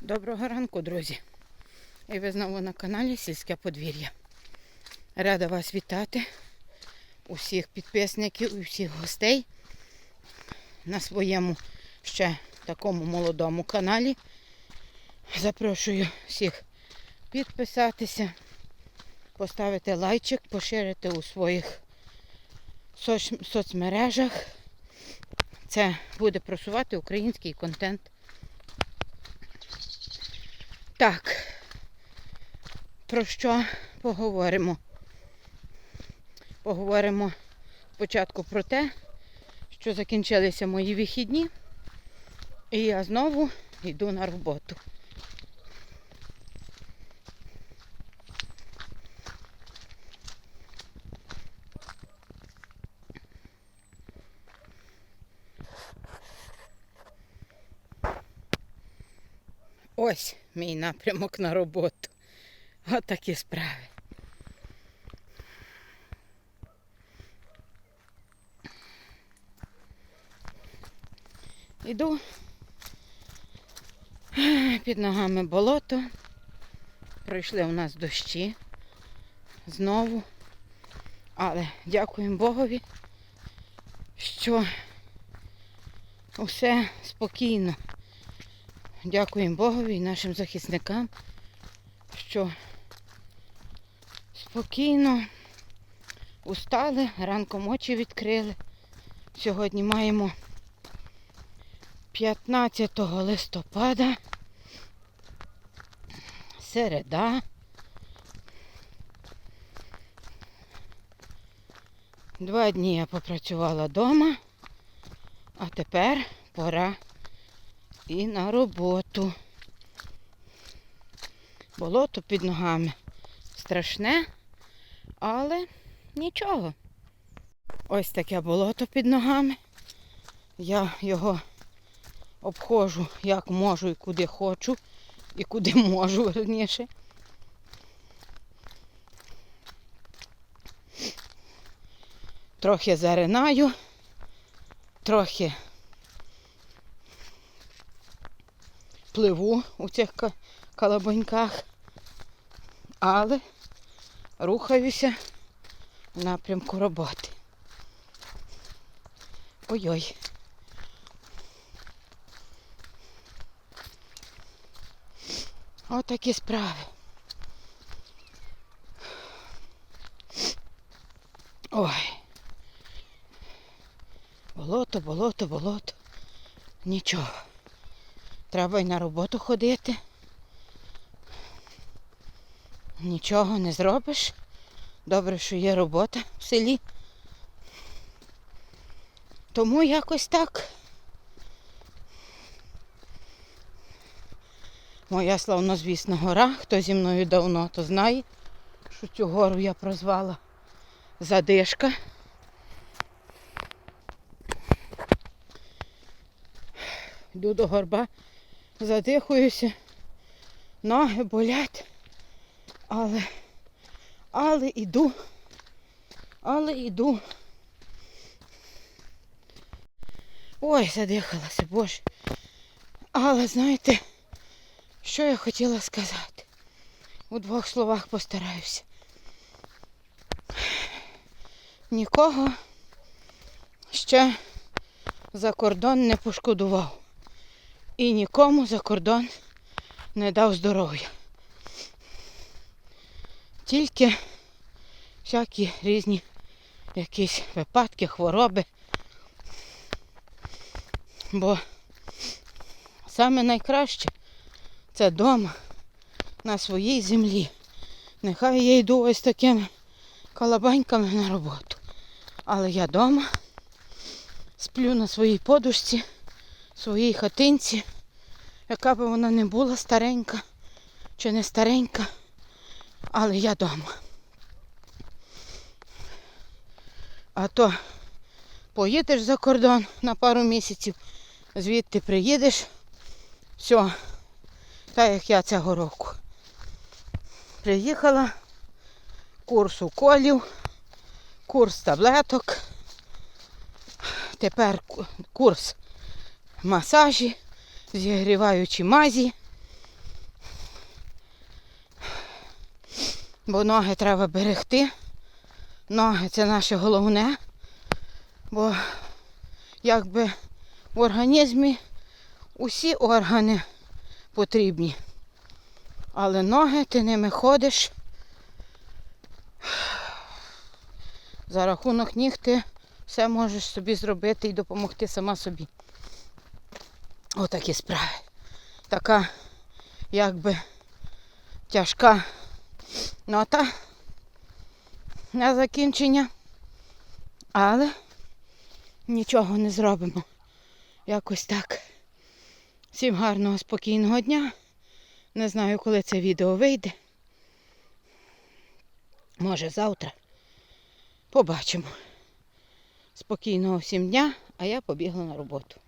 Доброго ранку, друзі. І ви знову на каналі Сільське подвір'я. Рада вас вітати, усіх підписників і всіх гостей на своєму ще такому молодому каналі. Запрошую всіх підписатися, поставити лайчик, поширити у своїх соцмережах. Це буде просувати український контент. Так, про що поговоримо? Поговоримо спочатку про те, що закінчилися мої вихідні, і я знову йду на роботу. Ось мій напрямок на роботу. Отакі справи. Іду. Під ногами болото. Пройшли у нас дощі. Знову. Але дякуємо Богові, що усе спокійно. Дякуємо Богові і нашим захисникам, що спокійно устали, ранком очі відкрили. Сьогодні маємо 15 листопада, середа. Два дні я попрацювала вдома, а тепер пора і на роботу. Болото під ногами страшне, але нічого. Ось таке болото під ногами. Я його обходжу як можу і куди хочу, і куди можу, верніше. Трохи заринаю, трохи пливу у цих ка- калабаньках, але рухаюся в напрямку роботи. Ой-ой. Отакі справи. Ой. Болото, болото, болото. Нічого. Треба й на роботу ходити. Нічого не зробиш. Добре, що є робота в селі. Тому якось так. Моя славнозвісна гора, хто зі мною давно, то знає, що цю гору я прозвала Задишка. Йду до горба, задихуюся, ноги болять, але, але іду, але іду. Ой, задихалася, боже. Але знаєте, що я хотіла сказати? У двох словах постараюся. Нікого ще за кордон не пошкодував. І нікому за кордон не дав здоров'я. Тільки всякі різні якісь випадки, хвороби. Бо саме найкраще це вдома, на своїй землі. Нехай я йду ось такими колобаньками на роботу. Але я вдома сплю на своїй подушці, своїй хатинці, яка б вона не була старенька чи не старенька, але я вдома. А то поїдеш за кордон на пару місяців, звідти приїдеш, все, так як я цього року. Приїхала, курс уколів, курс таблеток, тепер курс масажі, зігріваючі мазі. Бо ноги треба берегти. Ноги це наше головне, бо якби в організмі усі органи потрібні. Але ноги ти ними ходиш. За рахунок ніг ти все можеш собі зробити і допомогти сама собі. Отакі справи. Така, якби тяжка нота на закінчення. Але нічого не зробимо. Якось так. Всім гарного, спокійного дня. Не знаю, коли це відео вийде. Може завтра. Побачимо. Спокійного всім дня, а я побігла на роботу.